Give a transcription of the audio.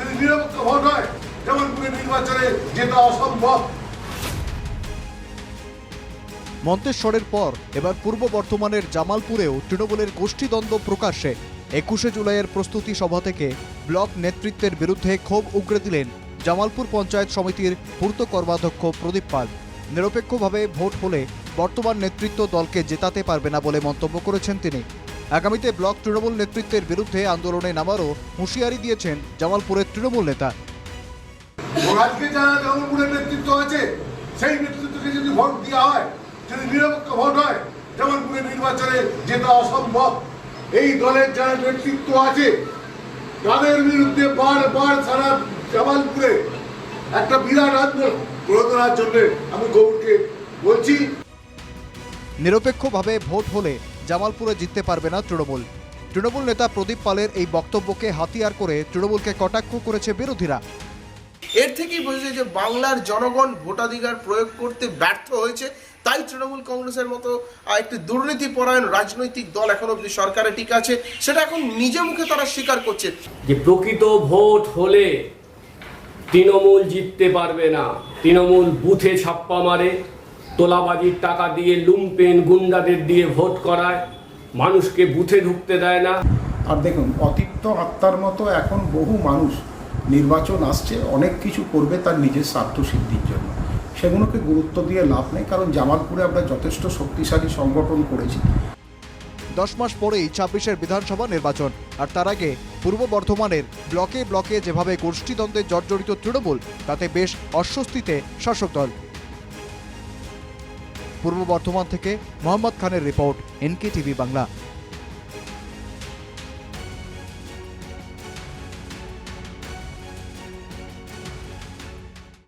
যদি নিরপেক্ষ ভোট হয় জামালপুরে নির্বাচনে জেতা অসম্ভব। মন্তেশ্বরের পর এবার পূর্ব বর্ধমানের জামালপুরেও তৃণমূলের গোষ্ঠীদ্বন্দ্ব প্রকাশ্যে। একুশে জুলাইয়ের প্রস্তুতি সভা থেকে ব্লক নেতৃত্বের বিরুদ্ধে ক্ষোভ উগরে দিলেন জামালপুর পঞ্চায়েত সমিতির পূর্ত কর্মাধ্যক্ষ প্রদীপ পাল। নিরপেক্ষভাবে ভোট হলে বর্তমান নেতৃত্ব দলকে জেতাতে পারবে না বলে মন্তব্য করেছেন তিনি। আগামীতে ব্লক তৃণমূল নেতৃত্বের বিরুদ্ধে আন্দোলনে নামারও হুঁশিয়ারি দিয়েছেন জামালপুরের তৃণমূল নেতা। আজকে যারা জামালপুরের নেতৃত্ব আছে সেই নেতৃত্বকে যদি ভোট দেওয়া হয় যদি নিরপেক্ষ ভোট হয় জামালপুরের নির্বাচনে জেতা অসম্ভব। এই দলের যারা নেতৃত্ব আছে তাদের বিরুদ্ধে বারবার সারা জামালপুরে একটা বিরাট আন্দোলন গড়ে তোলার জন্য আমি গৌরকে বলছি। নিরপেক্ষভাবে ভোট হলে জামালপুরে জিততে পারবে না তৃণমূল। তৃণমূল নেতা প্রদীপ পালের এই বক্তব্যকে হাতিয়ার করে তৃণমূলকে কটাক্ষ করেছে বিরোধীরা। এর থেকেই বোঝা যায় যে বাংলার জনগণ ভোটাধিকার প্রয়োগ করতে ব্যর্থ হয়েছে তাই তৃণমূল কংগ্রেসের মতো একটি দুর্নীতিপরায়ণ রাজনৈতিক দল এখন অব্দি সরকারে টিকে আছে সেটা এখন নিজে মুখে তারা স্বীকার করছে। যে প্রকৃত ভোট হলে তৃণমূল জিততে পারবে না তৃণমূল বুথে ছাপ্পা মারে তোলাবাজির টাকা দিয়ে লুম্পেন গুন্ডাদের দিয়ে ভোট করায় মানুষকে বুথে ঢুকতে দেয় না। আর দেখুন অতিপ্ত আত্মার মতো এখন বহু মানুষ নির্বাচন আসছে অনেক কিছু করবে তার নিজের স্বার্থ সিদ্ধির জন্য। সেগুলোকে গুরুত্ব দিয়ে লাভ নেই কারণ জামালপুরে আমরা যথেষ্ট শক্তিশালী সংগঠন করেছি। দশ মাস পরেই ছাব্বিশের বিধানসভা নির্বাচন আর তার আগে পূর্ব বর্ধমানের ব্লকে ব্লকে যেভাবে গোষ্ঠীদ্বন্দ্বে জর্জরিত তৃণমূল তাতে বেশ অস্বস্তিতে শাসক দল। পূর্ব বর্ধমান থেকে মোহাম্মদ খানের রিপোর্ট এনকে টিভি বাংলা।